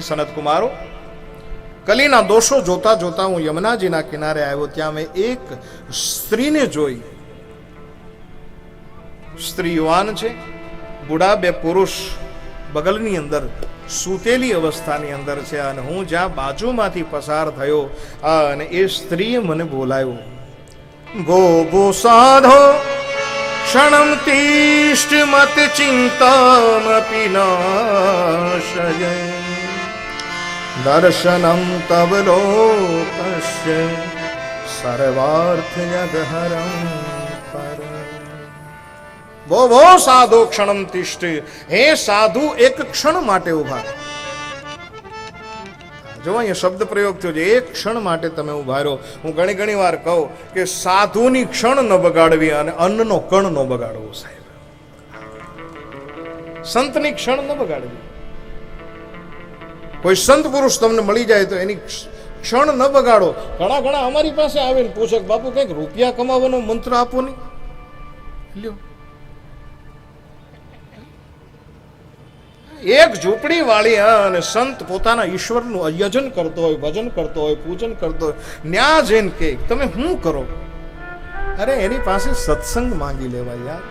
સનત કુમારો કલીના દોષો જોતા જોતા હું યમુનાજીના કિનારે આવ્યો. ત્યાં મેં એક સ્ત્રીને જોઈ. સ્ત્રી યુવાન છે, બુઢા બે પુરુષ બગલની અંદર, સૂતેલી અવસ્થાની અંદર છે અને હું જ્યાં બાજુમાંથી પસાર થયો અને એ સ્ત્રીએ મને બોલાયો ગો ગો સાધો, ક્ષણમ તિષ્ઠ મત ચિંતામપી નાશય. દર્શનમ તવ લોકસ્ય સર્વાર્થ જગહરમ પરમ બહુ બહુ સાધુ ક્ષણમ તિષ્ઠ હે સાધુ એક ક્ષણ માટે ઊભા. જો અહીંયા શબ્દ પ્રયોગ થયો છે, એક ક્ષણ માટે તમે ઊભા રહો. હું ઘણી ઘણી વાર કહું કે સાધુની ક્ષણ ન બગાડવી અને અન્નનો કણ ન બગાડવો, સાહેબ. સંતની ક્ષણ ન બગાડવી. કોઈ સંત પુરુષ તમને મળી જાય તો એની ક્ષણ ન બગાડો. ઘણા ઘણા અમારી પાસે આવીને પૂછે બાપુ કંઈક રૂપિયા કમાવાનો મંત્ર આપો નહીં લ્યો. એક ઝૂંપડી વાળી અને સંત પોતાના ઈશ્વરનું યજન કરતો હોય, ભજન કરતો હોય, પૂજન કરતો હોય, ન્યા જઈને કે તમે શું કરો? અરે, એની પાસે સત્સંગ માંગી લેવાય યાર.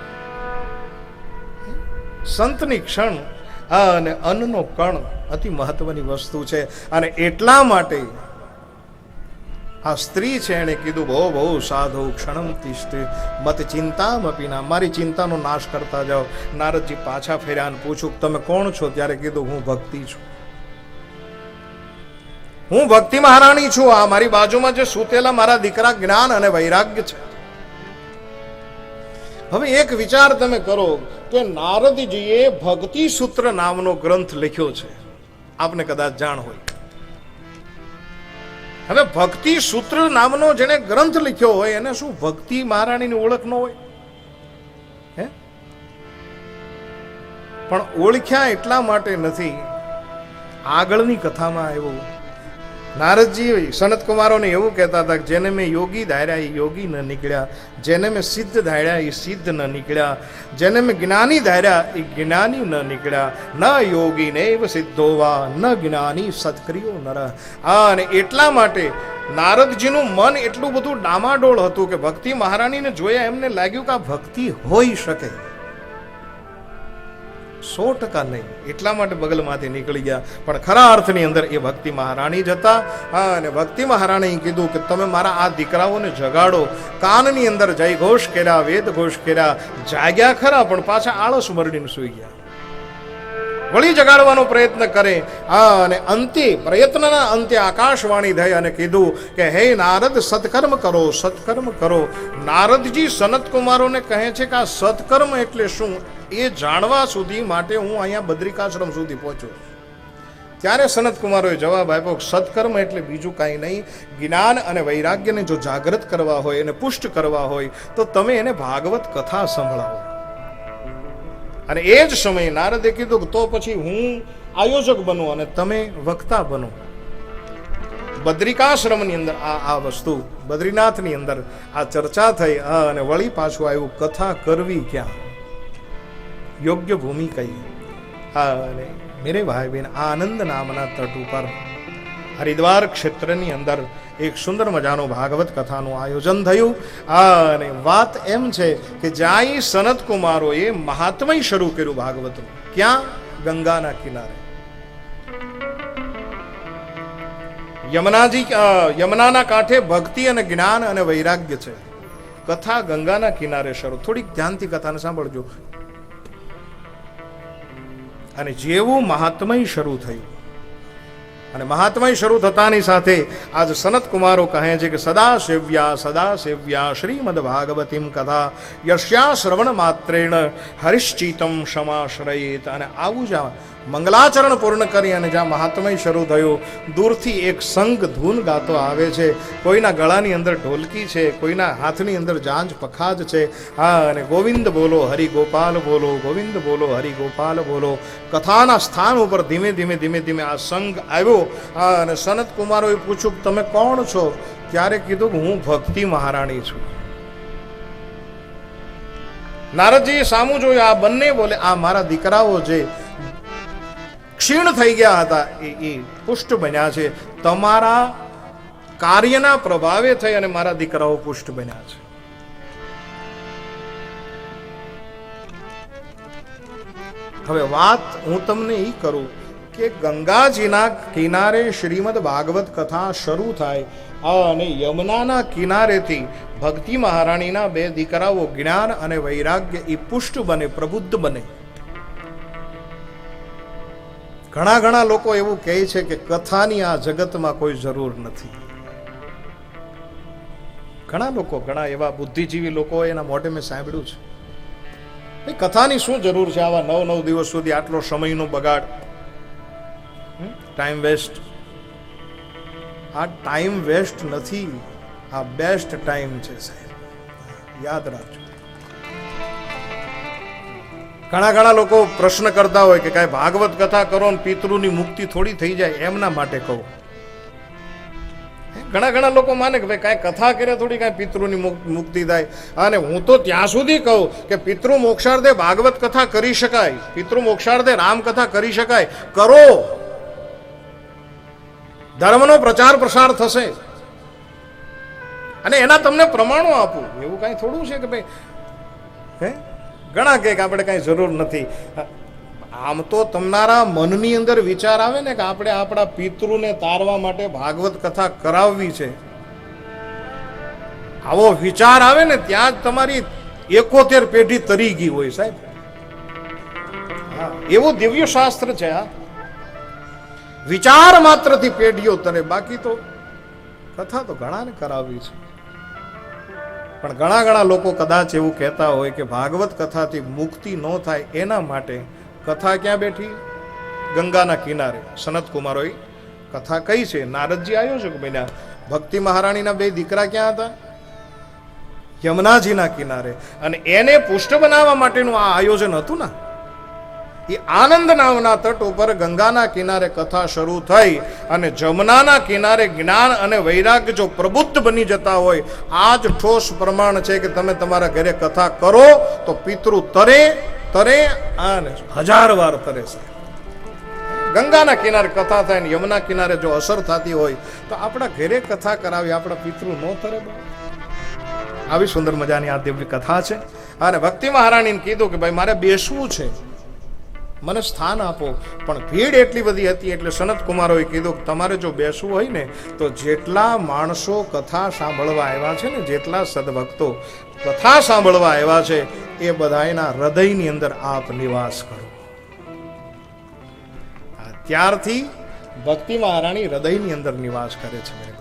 સંતની ક્ષણ આ અને અન્નનો કણ અતિ મહત્વની વસ્તુ છે. અને એટલા માટે આ સ્ત્રી છે એણે કીધું, બહુ બહુ સાધુ, ક્ષણમ તિષ્ઠ. મત ચિંતામપી ના. મારી ચિંતાનો નાશ કરતા જાઓ. નારદજી પાછા ફેર્યા પૂછું તમે કોણ છો? ત્યારે કીધું, હું ભક્તિ છું. હું ભક્તિ મહારાણી છું. આ મારી બાજુમાં જે સૂતેલા મારા દીકરા જ્ઞાન અને વૈરાગ્ય છે. હવે એક વિચાર તમે કરો કે નારદજીએ ભક્તિ સૂત્ર નામનો ગ્રંથ લખ્યો છે. આપને કદાચ જાણ હોય. હવે ભક્તિ સૂત્ર નામનો જેને ગ્રંથ લખ્યો હોય, એને શું ભક્તિ મહારાણીની ઓળખ ન હોય? હે? પણ ઓળખ્યા એટલા માટે નથી, આગળની કથામાં આવ્યું નારદજી સનત કુમારોને એવું કહેતા હતા કે જેને મેં યોગી ધાર્યા એ યોગી ન નીકળ્યા, જેને મેં સિદ્ધ ધાર્યા એ સિદ્ધ ન નીકળ્યા, જેને મેં જ્ઞાની ધાર્યા એ જ્ઞાની ન નીકળ્યા, ન યોગી નૈવ સિદ્ધોવા ન જ્ઞાની સત્ક્રિયો નર. રહ અને એટલા માટે નારદજીનું મન એટલું બધું ડામાડોળ હતું કે ભક્તિ મહારાણીને જોયા એમને લાગ્યું કે આ ભક્તિ હોઈ શકે. સો ટકા નહીં. એટલા માટે બગલમાંથી નીકળી ગયા. પણ ખરા અર્થની અંદર એ ભક્તિ મહારાણી જ હતા. હા, અને ભક્તિ મહારાણીએ કીધું કે તમે મારા આ દીકરાઓને જગાડો. કાનની અંદર જય ઘોષ કર્યા વેદ ઘોષ કર્યા, જાગ્યા ખરા, પણ પાછા આળસ મરડીને સૂઈ ગયા. વળી જગાડવાનો પ્રયત્ન કરે. અને અંતે, પ્રયત્નના અંતે આકાશવાણી થઈ અને કીધું કે, હે નારદ, સત્કર્મ કરો સત્કર્મ કરો. નારદજી સનત કુમારોને કહે છે કે, આ સત્કર્મ એટલે શું? એ જાણવા સુધી માટે હું અહીંયા બદ્રિકાશ્રમ સુધી પહોંચ્યો. ત્યારે સનત કુમારોએ જવાબ આપ્યો સત્કર્મ એટલે બીજું કાંઈ નહીં. જ્ઞાન અને વૈરાગ્યને જો જાગૃત કરવા હોય, એને પુષ્ટ કરવા હોય, તો તમે એને ભાગવત કથા સંભળાવો. અને એ જ સમયે નારદે કીધું તો પછી હું આયોજક બનું અને તમે વક્તા બનો. બદ્રિકાશ્રમની અંદર આ આ વસ્તુ, બદ્રીનાથની અંદર આ ચર્ચા થઈ અને વળી પાછું આવ્યું કથા કરવી ક્યાં? યોગ્ય ભૂમિ કઈ? હા અને મેરે ભાઈ બેન આનંદ નામના તટ ઉપર હરિદ્વાર ક્ષેત્રની અંદર એક સુંદર મજાનું ભાગવત કથાનું આયોજન થયું. અને વાત એમ છે કે જ્યાં ઈ સનત કુમારોએ મહાત્મય શરૂ કર્યું ભાગવતનું, ક્યાં? ગંગાના કિનારે. યમુનાજી યમુનાના કાંઠે ભક્તિ અને જ્ઞાન અને વૈરાગ્ય છે. કથા ગંગાના કિનારે શરૂ. થોડીક ધ્યાનથી કથાને સાંભળજો. અને જેવું મહાત્મય શરૂ થયું અને મહાત્મય શરૂ થતાની સાથે આજ સનત કુમારો કહે છે કે સદા સેવ્યા સદા સેવ્યા શ્રીમદ ભાગવતીમ કથા યશ્યા શ્રવણ માત્રેણ હરિશ્ચિતમ ક્ષમાશ્રયેત. અને આવું જ મંગલાચરણ પૂર્ણ કરી અને જ્યાં મહાત્મય શરૂ થયું, દૂરથી એક સંઘ ધૂન ગાતો આવે છે. કોઈના ગળાની અંદર ઢોલકી છે, કોઈના હાથની અંદર જાંજ પખાજ છે. હા, અને ગોવિંદ બોલો હરિ ગોપાલ બોલો, ગોવિંદ બોલો હરિ ગોપાલ બોલો. કથાના સ્થાન ઉપર ધીમે ધીમે ધીમે ધીમે આ સંઘ આવ્યો. હા, અને સનત કુમારોએ પૂછ્યું, તમે કોણ છો? ત્યારે કીધું કે હું ભક્તિ મહારાણી છું. નારદજીએ સામું જોયું, આ બંને બોલે, આ મારા દીકરાઓ જે ક્ષીણ થઈ ગયા હતા. એ એ પુષ્ટ બન્યા છે. તમારા કાર્યના પ્રભાવે થઈ અને મારા દીકરાઓ પુષ્ટ બન્યા છે. હવે વાત હું તમને એ કરું કે ગંગાજીના કિનારે શ્રીમદ ભાગવત કથા શરૂ થાય. અને યમુનાના કિનારેથી ભક્તિ મહારાણીના બે દીકરાઓ જ્ઞાન અને વૈરાગ્ય એ પુષ્ટ બને, પ્રબુદ્ધ બને. ઘણા ઘણા લોકો એવું કહે છે કે કથાની આ જગતમાં કોઈ જરૂર નથી. ઘણા લોકો, ઘણા એવા બુદ્ધિજીવી લોકો એના મોઢે મેં સાંભળ્યું છે. એ કથાની શું જરૂર છે આવા નવ નવ દિવસ સુધી આટલો સમયનો બગાડ? ટાઈમ વેસ્ટ આ ટાઈમ વેસ્ટ નથી. આ બેસ્ટ ટાઈમ છે સાહેબ. યાદ રાખજો. ઘણા ઘણા લોકો પ્રશ્ન કરતા હોય કે કાંઈ ભાગવત કથા કરો ને પિતૃની મુક્તિ થોડી થઈ જાય એમના માટે કહું. ઘણા ઘણા લોકો માને કે ભાઈ કાંઈ કથા કરે થોડી કાંઈ પિતૃની મુક- મુક્તિ થાય. અને હું તો ત્યાં સુધી કહું કે પિતૃ મોક્ષાર્થે ભાગવત કથા કરી શકાય. પિતૃ મોક્ષાર્થે રામ કથા કરી શકાય. કરો. ધર્મનો પ્રચાર પ્રસાર થશે. અને એના તમને પ્રમાણો આપું. એવું કાંઈ થોડું છે કે ભાઈ, હે? ઘણા કહે કે આપણે કાંઈ જરૂર નથી. આમ તો તમારા મનની અંદર વિચાર આવે ને કે આપણે આપણા પિતૃને તારવા માટે ભાગવત કથા કરાવવી છે. આવો વિચાર આવે ને ત્યાં જ તમારી એકોતેર પેઢી તરી ગઈ હોય સાહેબ. એવું દિવ્ય શાસ્ત્ર છે આ. વિચાર માત્રથી પેઢીઓ તરે બાકી તો કથા તો ઘણાને કરાવવી છે. પણ ઘણા ઘણા લોકો કદાચ એવું કહેતા હોય કે ભાગવત કથાથી મુક્તિ ન થાય એના માટે કથા ક્યાં બેઠી? ગંગાના કિનારે. સનત કુમારોએ કથા કઈ છે. નારદજી આયોજક બન્યા ભક્તિ મહારાણીના બે દીકરા ક્યાં હતા? યમુનાજીના કિનારે. અને એને પુષ્ટ બનાવવા માટેનું આ આયોજન હતું ને? એ આનંદ નામના તટ ઉપર ગંગાના કિનારે કથા શરૂ થઈ અને જમનાના કિનારે જ્ઞાન અને વૈરાગ્ય જો પ્રબુદ્ધ બની જતા હોય આ જ ઠોસ પ્રમાણ છે કે તમે તમારા ઘરે કથા કરો તો પિતૃ તરે તરે અને હજાર વાર તરે છે. ગંગાના કિનારે કથા થાય ને યમુના કિનારે જો અસર થતી હોય, તો આપણા ઘરે કથા કરાવી આપણા પિતૃ ન તરે આવી સુંદર મજાની આ દિવ્ય કથા છે. અને ભક્તિ મહારાણીને કીધું કે ભાઈ, મારે બેસવું છે. મને સ્થાન આપો. પણ ભીડ એટલી બધી હતી એટલે સનત કુમારોએ કીધું કે તમારે જો બેસવું હોય ને, તો જેટલા માણસો કથા સાંભળવા આવ્યા છે ને, જેટલા સદભક્તો કથા સાંભળવા આવ્યા છે, એ બધાયના હૃદયની અંદર આપ નિવાસ કરો. ત્યારથી ભક્તિ મહારાણી હૃદયની અંદર નિવાસ કરે છે